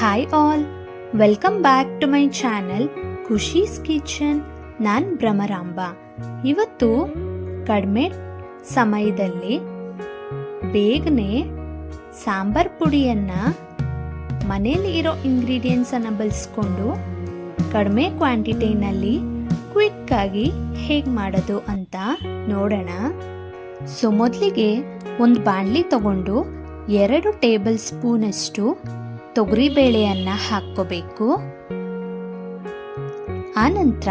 Hi all welcome back to my channel Khushi's kitchen ನಾನು ಭ್ರಮರಾಂಬ. ಇವತ್ತು ಕಡಿಮೆ ಸಮಯದಲ್ಲಿ ಬೇಗನೆ ಸಾಂಬಾರ್ ಪುಡಿಯನ್ನು ಮನೇಲಿ ಇರೋ ಇಂಗ್ರೀಡಿಯೆಂಟ್ಸನ್ನು ಬಳಸ್ಕೊಂಡು ಕಡಿಮೆ ಕ್ವಾಂಟಿಟಿನಲ್ಲಿ ಕ್ವಿಕ್ಕಾಗಿ ಹೇಗೆ ಮಾಡೋದು ಅಂತ ನೋಡೋಣ. ಸೊ ಮೊದಲಿಗೆ ಒಂದು ಬಾಣಲಿ ತಗೊಂಡು ಎರಡು ಟೇಬಲ್ ಸ್ಪೂನಷ್ಟು ತೊಗರಿಬೇಳೆಯನ್ನು ಹಾಕ್ಕೋಬೇಕು. ಆನಂತರ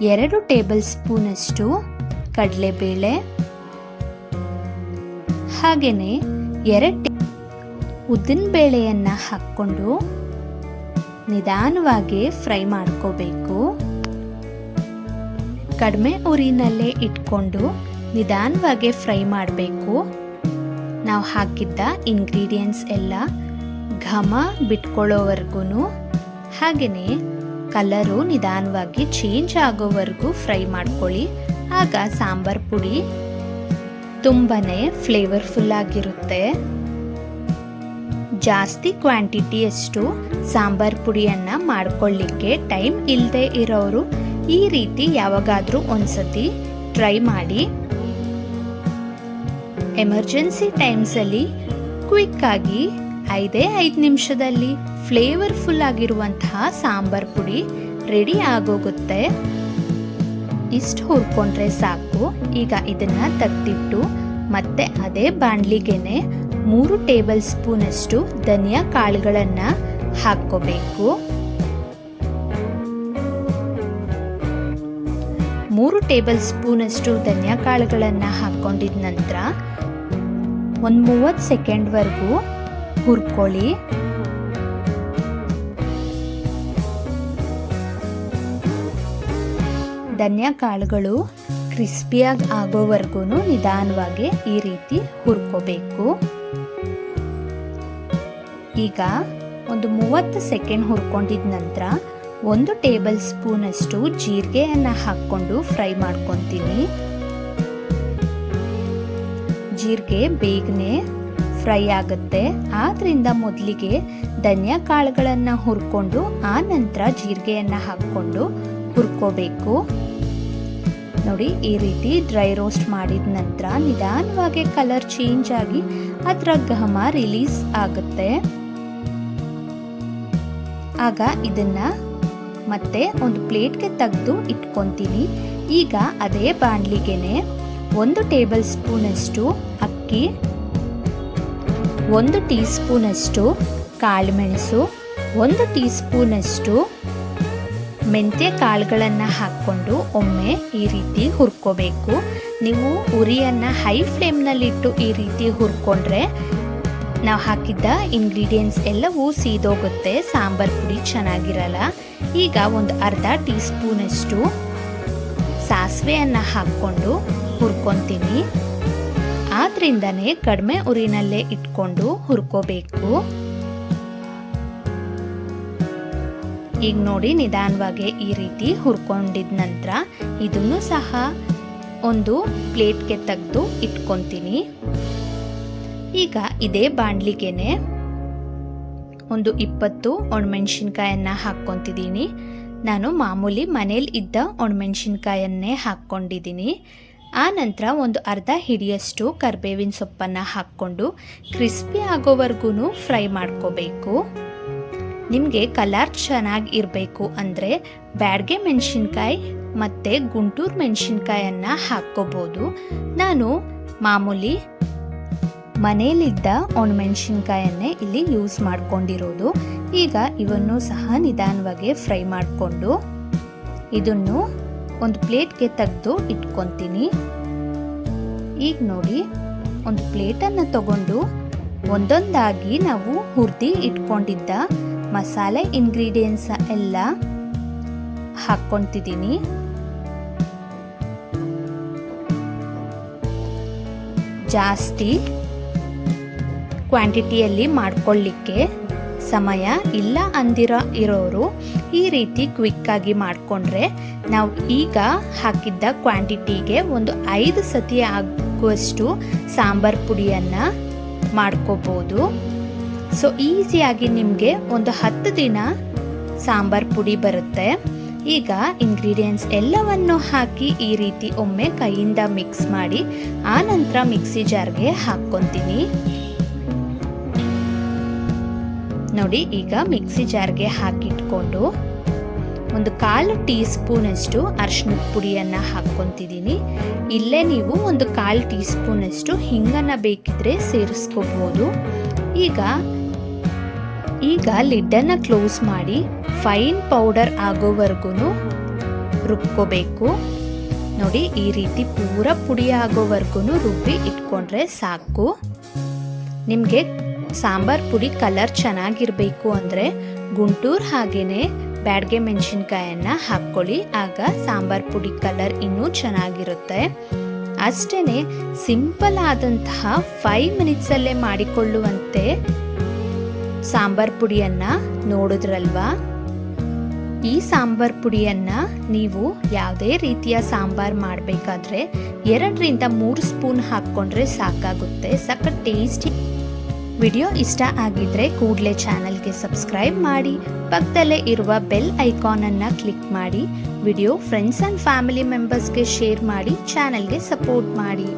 ಎರಡು ಟೇಬಲ್ ಸ್ಪೂನಷ್ಟು ಕಡಲೆಬೇಳೆ. ಹಾಗೆಯೇ ಎರಡು ಉದ್ದಿನ ಬೇಳೆಯನ್ನು ಹಾಕ್ಕೊಂಡು ನಿಧಾನವಾಗಿ ಫ್ರೈ ಮಾಡ್ಕೋಬೇಕು. ಕಡಿಮೆ ಉರಿನಲ್ಲೇ ಇಟ್ಕೊಂಡು ನಿಧಾನವಾಗಿ ಫ್ರೈ ಮಾಡಬೇಕು. ನಾವು ಹಾಕಿದ್ದ ಇಂಗ್ರೀಡಿಯೆಂಟ್ಸ್ ಎಲ್ಲ ಘಮ ಬಿಟ್ಕೊಳ್ಳೋವರೆಗೂ ಹಾಗೆಯೇ ಕಲರು ನಿಧಾನವಾಗಿ ಚೇಂಜ್ ಆಗೋವರೆಗೂ ಫ್ರೈ ಮಾಡ್ಕೊಳ್ಳಿ. ಆಗ ಸಾಂಬಾರ್ ಪುಡಿ ತುಂಬಾ ಫ್ಲೇವರ್ಫುಲ್ ಆಗಿರುತ್ತೆ. ಜಾಸ್ತಿ ಕ್ವಾಂಟಿಟಿಯಷ್ಟು ಸಾಂಬಾರ್ ಪುಡಿಯನ್ನು ಮಾಡ್ಕೊಳ್ಳಿಕ್ಕೆ ಟೈಮ್ ಇಲ್ಲದೆ ಇರೋರು ಈ ರೀತಿ ಯಾವಾಗಾದರೂ ಒಂದ್ಸತಿ ಟ್ರೈ ಮಾಡಿ. ಎಮರ್ಜೆನ್ಸಿ ಟೈಮ್ಸಲ್ಲಿ ಕ್ವಿಕ್ಕಾಗಿ ಐದೇ ಐದು ನಿಮಿಷದಲ್ಲಿ ಫ್ಲೇವರ್ಫುಲ್ ಆಗಿರುವಂತಹ ಸಾಂಬಾರ್ ಪುಡಿ ರೆಡಿ ಆಗೋಗುತ್ತೆ. ಇಷ್ಟು ಹುರ್ಕೊಂಡ್ರೆ ಸಾಕು. ಈಗ ಇದನ್ನ ತೆಗ್ದಿಟ್ಟು ಮತ್ತೆ ಅದೇ ಬಾಣಲಿಗೆನೆ ಮೂರು ಟೇಬಲ್ ಸ್ಪೂನಷ್ಟು ಧನಿಯಾ ಕಾಳುಗಳನ್ನು ಹಾಕ್ಕೋಬೇಕು. ಮೂರು ಟೇಬಲ್ ಸ್ಪೂನಷ್ಟು ಧನಿಯಾ ಕಾಳುಗಳನ್ನು ಹಾಕ್ಕೊಂಡಿದ ನಂತರ ಒಂದು ಮೂವತ್ತು ಸೆಕೆಂಡ್ವರೆಗೂ ಹುರ್ಕೊಳ್ಳಿ. ಧನ್ಯ ಕಾಳುಗಳು ಕ್ರಿಸ್ಪಿಯಾಗಿ ಆಗೋವರೆಗೂ ನಿಧಾನವಾಗಿ ಈ ರೀತಿ ಹುರ್ಕೋಬೇಕು. ಈಗ ಒಂದು ಮೂವತ್ತು ಸೆಕೆಂಡ್ ಹುರ್ಕೊಂಡಿದ ನಂತರ ಒಂದು ಟೇಬಲ್ ಸ್ಪೂನಷ್ಟು ಜೀರಿಗೆಯನ್ನು ಹಾಕ್ಕೊಂಡು ಫ್ರೈ ಮಾಡ್ಕೊತೀನಿ. ಜೀರಿಗೆ ಬೇಗನೆ ಫ್ರೈ ಆಗುತ್ತೆ. ಆದ್ರಿಂದ ಮೊದಲಿಗೆ ಧನಿಯಾ ಕಾಳುಗಳನ್ನು ಹುರ್ಕೊಂಡು, ಆ ನಂತರ ಜೀರಿಗೆಯನ್ನು ಹಾಕ್ಕೊಂಡು ಹುರ್ಕೋಬೇಕು. ನೋಡಿ, ಈ ರೀತಿ ಡ್ರೈ ರೋಸ್ಟ್ ಮಾಡಿದ ನಂತರ ನಿಧಾನವಾಗಿ ಕಲರ್ ಚೇಂಜ್ ಆಗಿ ಅದರ ಘಮ ರಿಲೀಸ್ ಆಗುತ್ತೆ. ಆಗ ಇದನ್ನ ಮತ್ತೆ ಒಂದು ಪ್ಲೇಟ್ಗೆ ತೆಗೆದು ಇಟ್ಕೊತೀನಿ. ಈಗ ಅದೇ ಬಾಣಲಿಗೆನೆ ಒಂದು ಟೇಬಲ್ ಸ್ಪೂನಷ್ಟು ಅಕ್ಕಿ ಒಂದು ಟೀ ಸ್ಪೂನಷ್ಟು ಕಾಳುಮೆಣಸು, ಒಂದು ಟೀ ಸ್ಪೂನಷ್ಟು ಮೆಂತ್ಯ ಕಾಳುಗಳನ್ನು ಹಾಕ್ಕೊಂಡು ಒಮ್ಮೆ ಈ ರೀತಿ ಹುರ್ಕೋಬೇಕು. ನೀವು ಉರಿಯನ್ನು ಹೈ ಫ್ಲೇಮ್ನಲ್ಲಿಟ್ಟು ಈ ರೀತಿ ಹುರ್ಕೊಂಡ್ರೆ ನಾವು ಹಾಕಿದ್ದ ಇಂಗ್ರೀಡಿಯೆಂಟ್ಸ್ ಎಲ್ಲವೂ ಸೀದೋಗುತ್ತೆ, ಸಾಂಬಾರ್ ಪುಡಿ ಚೆನ್ನಾಗಿರಲ್ಲ. ಈಗ ಒಂದು ಅರ್ಧ ಟೀ ಸ್ಪೂನಷ್ಟು ಸಾಸಿವೆಯನ್ನು ಹಾಕ್ಕೊಂಡು ಹುರ್ಕೊತೀನಿ. ಆದ್ರಿಂದನೇ ಕಡಿಮೆ ಉರಿನಲ್ಲೇ ಇಟ್ಕೊಂಡು ಹುರ್ಕೋಬೇಕು. ಈಗ ನೋಡಿ ನಿಧಾನವಾಗಿ ಈ ರೀತಿ ಹುರ್ಕೊಂಡಿದ ನಂತರ ಇದನ್ನು ಸಹ ಒಂದು ಪ್ಲೇಟ್ಗೆ ತೆಗೆದು ಇಟ್ಕೊತೀನಿ. ಈಗ ಇದೇ ಬಾಣಲಿಗೆನೆ ಒಂದು ಇಪ್ಪತ್ತು ಒಣಮೆಣ್ಸಿನ್ಕಾಯನ್ನು ಹಾಕ್ಕೊತಿದ್ದೀನಿ. ನಾನು ಮಾಮೂಲಿ ಮನೇಲಿ ಇದ್ದ ಒಣಮೆಣ್ಸಿನ್ಕಾಯನ್ನೇ ಹಾಕ್ಕೊಂಡಿದ್ದೀನಿ. ಆ ನಂತರ ಒಂದು ಅರ್ಧ ಹಿಡಿಯಷ್ಟು ಕರ್ಬೇವಿನ ಸೊಪ್ಪನ್ನು ಹಾಕ್ಕೊಂಡು ಕ್ರಿಸ್ಪಿ ಆಗೋವರೆಗೂ ಫ್ರೈ ಮಾಡ್ಕೋಬೇಕು. ನಿಮಗೆ ಕಲರ್ ಚೆನ್ನಾಗಿ ಇರಬೇಕು ಅಂದರೆ ಬ್ಯಾಡ್ಗೆ ಮೆಣಸಿನ್ಕಾಯಿ ಮತ್ತು ಗುಂಟೂರು ಮೆಣಸಿನ್ಕಾಯನ್ನು ಹಾಕ್ಕೋಬೋದು. ನಾನು ಮಾಮೂಲಿ ಮನೆಯಲ್ಲಿದ್ದ ಒಣಮೆಣಸಿನ್ಕಾಯನ್ನೇ ಇಲ್ಲಿ ಯೂಸ್ ಮಾಡ್ಕೊಂಡಿರೋದು. ಈಗ ಇವನ್ನು ಸಹ ನಿಧಾನವಾಗಿ ಫ್ರೈ ಮಾಡಿಕೊಂಡು ಇದನ್ನು ಒಂದು ಪ್ಲೇಟ್ಗೆ ತೆಗೆದು ಇಟ್ಕೊತೀನಿ. ಈಗ ನೋಡಿ, ಒಂದು ಪ್ಲೇಟನ್ನು ತಗೊಂಡು ಒಂದೊಂದಾಗಿ ನಾವು ಹುರಿದು ಇಟ್ಕೊಂಡಿದ್ದ ಮಸಾಲೆ ಇಂಗ್ರೀಡಿಯೆಂಟ್ಸ್ ಎಲ್ಲ ಹಾಕ್ಕೊತಿದ್ದೀನಿ ಜಾಸ್ತಿ ಕ್ವಾಂಟಿಟಿಯಲ್ಲಿ ಮಾಡ್ಕೊಳ್ಳಿಕ್ಕೆ ಸಮಯ ಇಲ್ಲ ಅಂದಿರೋ ಇರೋರು ಈ ರೀತಿ ಕ್ವಿಕ್ಕಾಗಿ ಮಾಡಿಕೊಂಡ್ರೆ ನಾವು ಈಗ ಹಾಕಿದ್ದ ಕ್ವಾಂಟಿಟಿಗೆ ಒಂದು ಐದು ಸತಿ ಆಗುವಷ್ಟು ಸಾಂಬಾರ್ ಪುಡಿಯನ್ನು ಮಾಡ್ಕೋಬೋದು. ಸೊ ಈಸಿಯಾಗಿ ನಿಮಗೆ ಒಂದು ಹತ್ತು ದಿನ ಸಾಂಬಾರ್ ಪುಡಿ ಬರುತ್ತೆ. ಈಗ ಇಂಗ್ರೀಡಿಯೆಂಟ್ಸ್ ಎಲ್ಲವನ್ನು ಹಾಕಿ ಈ ರೀತಿ ಒಮ್ಮೆ ಕೈಯಿಂದ ಮಿಕ್ಸ್ ಮಾಡಿ ಆನಂತರ ನಂತರ ಮಿಕ್ಸಿ ಜಾರ್ಗೆ ಹಾಕ್ಕೊತೀನಿ. ನೋಡಿ, ಈಗ ಮಿಕ್ಸಿ ಜಾರ್ಗೆ ಹಾಕಿಟ್ಕೊಂಡು ಒಂದು ಕಾಲು ಟೀ ಸ್ಪೂನಷ್ಟು ಅರಿಶಿನದ ಪುಡಿಯನ್ನು ಹಾಕ್ಕೊತಿದ್ದೀನಿ. ಇಲ್ಲೇ ನೀವು ಒಂದು ಕಾಲು ಟೀ ಸ್ಪೂನಷ್ಟು ಹಿಂಗನ್ನು ಬೇಕಿದ್ರೆ ಸೇರಿಸ್ಕೋಬೋದು. ಈಗ ಈಗ ಲಿಡ್ಡನ್ನು ಕ್ಲೋಸ್ ಮಾಡಿ ಫೈನ್ ಪೌಡರ್ ಆಗೋವರೆಗೂ ರುಬ್ಕೋಬೇಕು. ನೋಡಿ, ಈ ರೀತಿ ಪೂರ ಪುಡಿ ಆಗೋವರೆಗೂ ರುಬ್ಬಿ ಇಟ್ಕೊಂಡ್ರೆ ಸಾಕು. ನಿಮಗೆ ಸಾಂಬಾರ್ ಪುಡಿ ಕಲರ್ ಚೆನ್ನಾಗಿರಬೇಕು ಅಂದರೆ ಗುಂಟೂರು ಹಾಗೆಯೇ ಬ್ಯಾಡ್ಗೆ ಮೆಣಸಿನ್ಕಾಯನ್ನು ಹಾಕ್ಕೊಳ್ಳಿ. ಆಗ ಸಾಂಬಾರ್ ಪುಡಿ ಕಲರ್ ಇನ್ನೂ ಚೆನ್ನಾಗಿರುತ್ತೆ. ಅಷ್ಟೇ ಸಿಂಪಲ್ ಆದಂತಹ ಫೈವ್ ಮಿನಿಟ್ಸಲ್ಲೇ ಮಾಡಿಕೊಳ್ಳುವಂತೆ ಸಾಂಬಾರ್ ಪುಡಿಯನ್ನು ನೋಡಿದ್ರಲ್ವಾ? ಈ ಸಾಂಬಾರ್ ಪುಡಿಯನ್ನು ನೀವು ಯಾವುದೇ ರೀತಿಯ ಸಾಂಬಾರ್ ಮಾಡಬೇಕಾದ್ರೆ ಎರಡರಿಂದ ಮೂರು ಸ್ಪೂನ್ ಹಾಕ್ಕೊಂಡ್ರೆ ಸಾಕಾಗುತ್ತೆ. ಸಖತ್ ಟೇಸ್ಟಿ ವಿಡಿಯೋ ಇಷ್ಟ ಆಗಿದ್ರೆ ಕೂಡಲೇ ಚಾನಲ್ಗೆ ಸಬ್ಸ್ಕ್ರೈಬ್ ಮಾಡಿ, ಪಕ್ಕದಲ್ಲೇ ಇರುವ ಬೆಲ್ ಐಕಾನನ್ನು ಕ್ಲಿಕ್ ಮಾಡಿ, ವಿಡಿಯೋ ಫ್ರೆಂಡ್ಸ್ ಆ್ಯಂಡ್ ಫ್ಯಾಮಿಲಿ ಮೆಂಬರ್ಸ್ಗೆ ಶೇರ್ ಮಾಡಿ, ಚಾನಲ್ಗೆ ಸಪೋರ್ಟ್ ಮಾಡಿ.